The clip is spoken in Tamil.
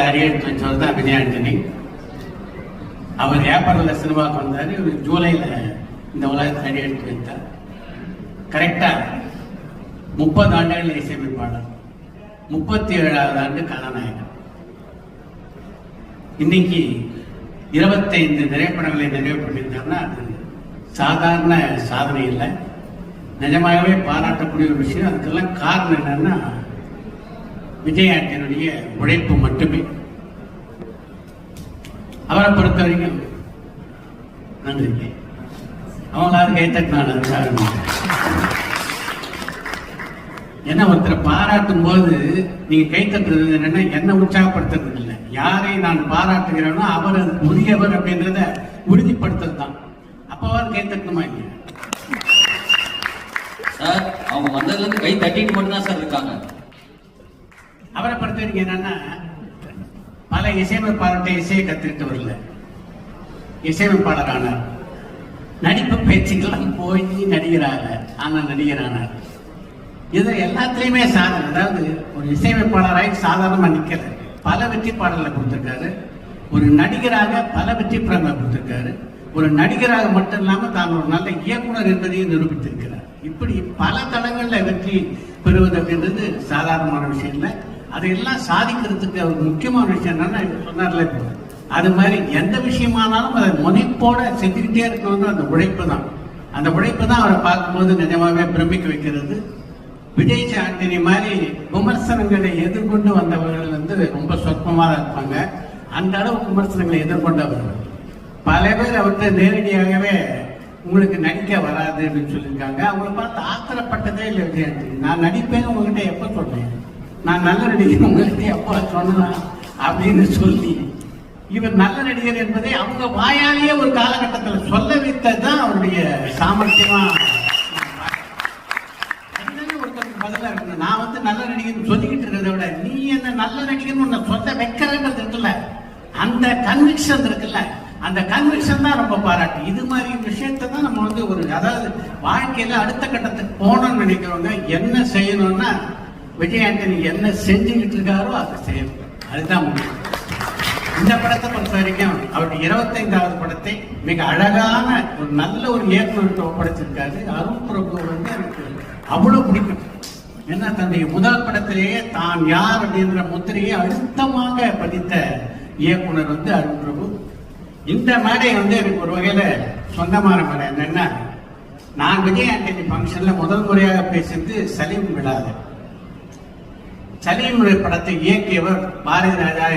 அரியெடுத்து வச்சவர் தான் ஆண்டனி அவர் ஏப்ரலில் சினிமாவுக்கு வந்தார். இவர் ஜூலையில் இந்த உலகத்தை அடியெடுத்து வைத்தார். கரெக்டாக முப்பது ஆண்டுகள் இசையமைப்பாளர். முப்பத்தி ஏழாவது ஆண்டு கதாநாயகன். இன்னைக்கு இருபத்தைந்து திரைப்படங்களை நிறைவு பண்ணியிருந்தாருன்னா அது சாதாரண சாதனை இல்லை. நிஜமாகவே பாராட்டக்கூடிய ஒரு விஷயம். அதுக்கெல்லாம் காரணம் என்னன்னா விஜய் உழைப்பு மட்டுமே. அவரை பொறுத்த வரைக்கும் நன்றி. அவங்களாவது கைத்தட்டினால என்ன ஒருத்தரை பாராட்டும் போது நீங்க கைத்தட்டுறது என்னன்னா என்ன உற்சாகப்படுத்துறது இல்லை. யாரை நான் பாராட்டுகிறேனோ அவர் உரியவர் அப்படின்றத உறுதிப்படுத்துறது தான் அப்பவாது கைத்தட்டணுமா இல்லையா? சார் அவங்க வந்ததுல இருந்து கை தட்டிட்டு மட்டும்தான் சார் இருக்காங்க. அவரை பொறுத்த வரைக்கும் என்னன்னா பல இசையமைப்பாளர்கிட்ட இசையை கத்துக்கிட்டு வரல இசையமைப்பாளர் ஆனார் நடிப்பு பேச்சுக்கெல்லாம் போய் நடிகராக ஆனா நடிகரானார். இது எல்லாத்திலையுமே சாதனை. அதாவது ஒரு இசையமைப்பாளராக சாதாரணமா நிக்கல. பல வெற்றி பாடல்களை கொடுத்துருக்காரு. ஒரு நடிகராக பல வெற்றி படங்களை கொடுத்துருக்காரு. ஒரு நடிகராக மட்டும் இல்லாமல் தான் ஒரு நல்ல இயக்குனர் என்பதையும் நிரூபித்திருக்கிறார். இப்படி பல தளங்களில் வெற்றி பெறுவது அப்படின்றது சாதாரணமான விஷயம் இல்லை. அதையெல்லாம் சாதிக்கிறதுக்கு அவர் முக்கியமான விஷயம் என்னன்னா சொன்னார்ல அது மாதிரி எந்த விஷயமானாலும் அதை முனைப்போட செஞ்சுக்கிட்டே இருக்கணும் அந்த உழைப்பு தான். அந்த உழைப்பு தான் அவரை பார்க்கும்போது நிஜமாவே பிரமிக்க வைக்கிறது. விஜய் சாந்தினி மாதிரி விமர்சனங்களை எதிர்கொண்டு வந்தவர்கள் வந்து ரொம்ப சொற்பமாக இருப்பாங்க. அந்த அளவு விமர்சனங்களை எதிர்கொண்டவர்கள். பல பேர் அவர்கிட்ட நேரடியாகவே உங்களுக்கு நடிக்க வராது அப்படின்னு சொல்லியிருக்காங்க. அவங்கள பார்த்து ஆத்திரப்பட்டதே இல்லை விஜய் நான் நடிப்பேன்னு உங்ககிட்ட எப்போ சொன்னேன்? நான் நல்ல நடிகர் உங்களுக்கு எப்போ சொன்னேன் அப்படின்னு சொல்லி. இவர் நல்ல நடிகர் என்பதை அவங்க வாயாலேயே ஒரு காலகட்டத்தில் சொல்ல வைத்தது தான் அவருடைய சாமர்த்தியமா ஒருத்தருக்கு பதிலாக இருக்கணும். நான் வந்து நல்ல நடிகர் சொல்லிக்கிட்டு இருக்கிறத விட நீ என்ன நல்ல நடிகர் உன்னை சொல்ல வைக்கிறன்றது இருக்குல்ல. அந்த கன்விக்ஷன் இருக்குல்ல. அந்த கன்விக்ஷன் தான் ரொம்ப பாராட்டு. இது மாதிரி விஷயத்தை தான் நம்ம வந்து ஒரு அதாவது வாழ்க்கையில அடுத்த கட்டத்துக்கு போகணும்னு நினைக்கிறவங்க என்ன செய்யணும்னா விஜயாண்டனி என்ன செஞ்சுக்கிட்டு இருக்காரோ அதை செய்யணும் அதுதான் முக்கியம் இந்த படத்தை பொறுத்த வரைக்கும் அவருடைய இருபத்தைந்தாவது படத்தை மிக அழகான ஒரு நல்ல ஒரு இயக்குநர்கிட்ட ஒப்படைச்சிருக்காரு. அருண் பிரபு வந்து எனக்கு அவ்வளவு பிடிக்கும். ஏன்னா தன்னுடைய முதல் படத்திலேயே தான் யார் அப்படின்ற முத்திரையை அழுத்தமாக பதித்த இயக்குனர் வந்து அருண் பிரபு. இந்த மேடை வந்து எனக்கு ஒரு வகையில சொந்தமான மேடை. என்னன்னா நான் விஜய் ஆண்டனி ஃபங்க்ஷன்ல முதல் முறையாக பேசியது சலீம் விழாவில். சலீம் படத்தை இயக்கியவர் பாரதி ராஜா